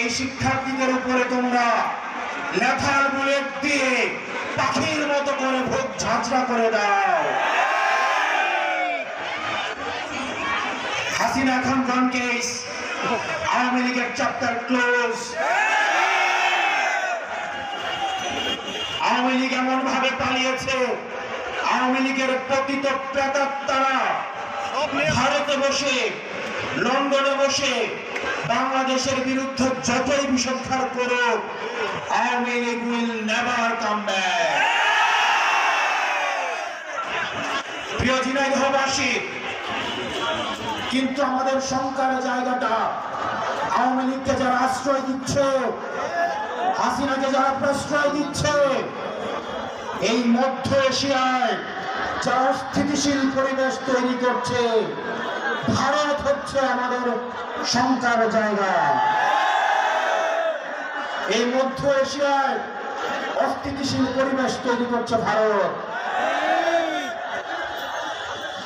এই শিক্ষার্থীদের উপরে তোমরা লেথাল বুলেট দিয়ে পাখির মতো করে ভোগ ঝাঁঝরা করে দাও। হাসিনা খান খান কেস আওয়ামী লীগের চ্যাপ্টার ক্লোজ আওয়ামী লীগ এমন ভাবে পালিয়েছে, আওয়ামী লীগের পতিত প্রেতাত্মারা। ভারতে বসে, লন্ডনে বসে বাংলাদেশের বিরুদ্ধে যতই বিষোদ্ধার করুক, Awami League will never come back কিন্তু আমাদের শঙ্কার জায়গাটা আওয়ামী লীগকে যারা আশ্রয় দিচ্ছে, হাসিনাকে যারা প্রশ্রয় দিচ্ছে, এই মধ্য এশিয়ায় যারা অস্থিতিশীল পরিবেশ তৈরি করছে ভারত হচ্ছে আমাদের শঙ্কার জায়গা। এই মধ্য এশিয়ায় অস্থিতিশীল পরিবেশ তৈরি করছে ভারত।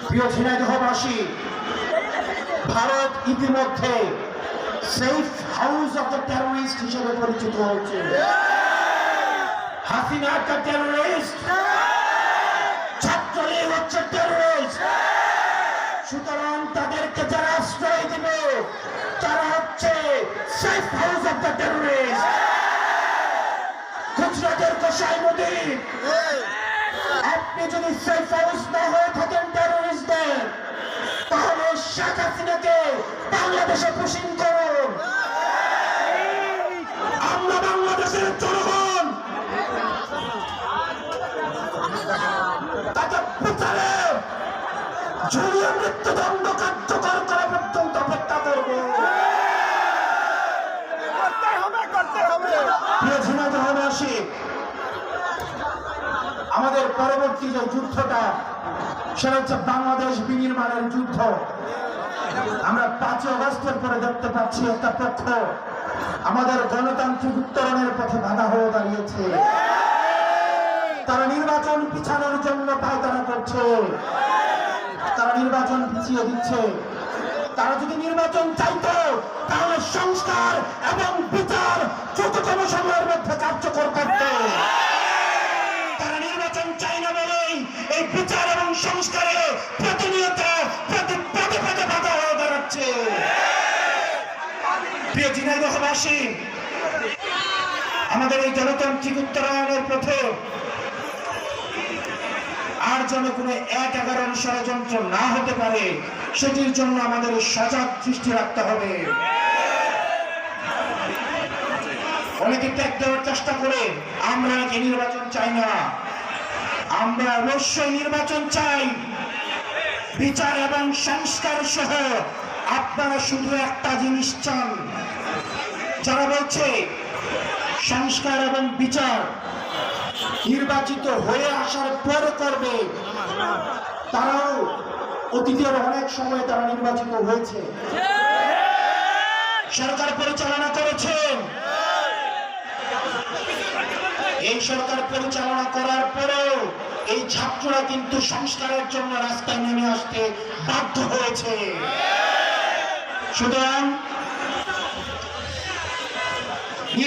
প্রিয় ঝিনাইদহবাসী, ভারত ইতিমধ্যে safe house of the terrorist হিসেবে পরিচিত হয়েছে হাসিনা একটা টেরোরিস্ট। যারা আশ্রয় দিবে, তারা হচ্ছে গুজরাটের মোদী আপনি যদি সেফ হাউস না হয়ে থাকেন টেরোরিস্টদের তাহলে শেখ হাসিনাকে বাংলাদেশে পুষিং করুন। আমরা বাংলাদেশের জনগণ। তাকে বিচারে। ঝুলিয়ে মৃত্যুদণ্ড কার্যকর করা পর্যন্ত অপেক্ষা করব। আমাদের পরবর্তী যে যুদ্ধটা সেটা হচ্ছে বাংলাদেশ বিনির্মাণের যুদ্ধ। আমরা পাঁচই অগস্টের পরে দেখতে পাচ্ছি একটা পক্ষ আমাদের গণতান্ত্রিক উত্তরণের পথে বাধা হয়ে দাঁড়িয়েছে। তারা নির্বাচন পিছানোর জন্য পায়তারা করছে। তারা নির্বাচন পিছিয়ে দিচ্ছে। তারা যদি নির্বাচন চাইতো, তাহলে সংস্কার এবং বিচার দ্রুততম সময়ের মধ্যে কার্যকর করত। বিচার এবং সংস্কারে প্রতিনিয়ত প্রতি পদে পদে বাধা হয়ে দাঁড়াচ্ছে। প্রিয় আমাদের এই গণতান্ত্রিক উত্তরায়ণের পথে আর যেন কোনো এক এগারোর ষড়যন্ত্র না হতে পারে, সেটির জন্য আমাদের সজাগ দৃষ্টি রাখতে হবে। অনেকে ত্যাগ দেওয়ার চেষ্টা করে, আমরা নাকি নির্বাচন চাই না। আমরা অবশ্যই নির্বাচন চাই। বিচার এবং সংস্কার সহ আপনারা শুধু একটা জিনিস চান, যারা বলছে সংস্কার এবং বিচার। নির্বাচিত হয়ে আসার পর করবে তারাও অতীতের অনেক সময় তারা নির্বাচিত হয়েছে। সরকার পরিচালনা করেছেন। এই সরকার পরিচালনা করার পরেও এই ছাত্ররা কিন্তু সংস্কারের জন্য রাস্তায় নেমে আসতে বাধ্য হয়েছে। সুতরাং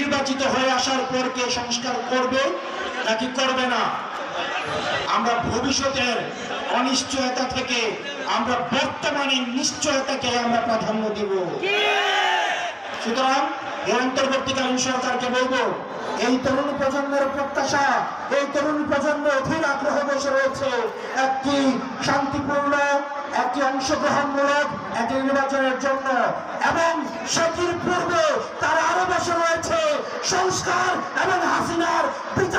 নির্বাচিত হয়ে আসার পর কে সংস্কার করবে, নাকি করবে না? আমরা ভবিষ্যতের অনিশ্চয়তা থেকে, আমরা বর্তমানে নিশ্চয়তাকে আমরা প্রাধান্য দিব। সুতরাং এই অন্তর্বর্তীকালীন সরকারকে বলব, এই তরুণ প্রজন্মের প্রত্যাশা, এই তরুণ প্রজন্ম অধীর আগ্রহ বসে রয়েছে। একটি শান্তিপূর্ণ, একটি অংশগ্রহণমূলক, একটি নির্বাচনের জন্য। এবং তারা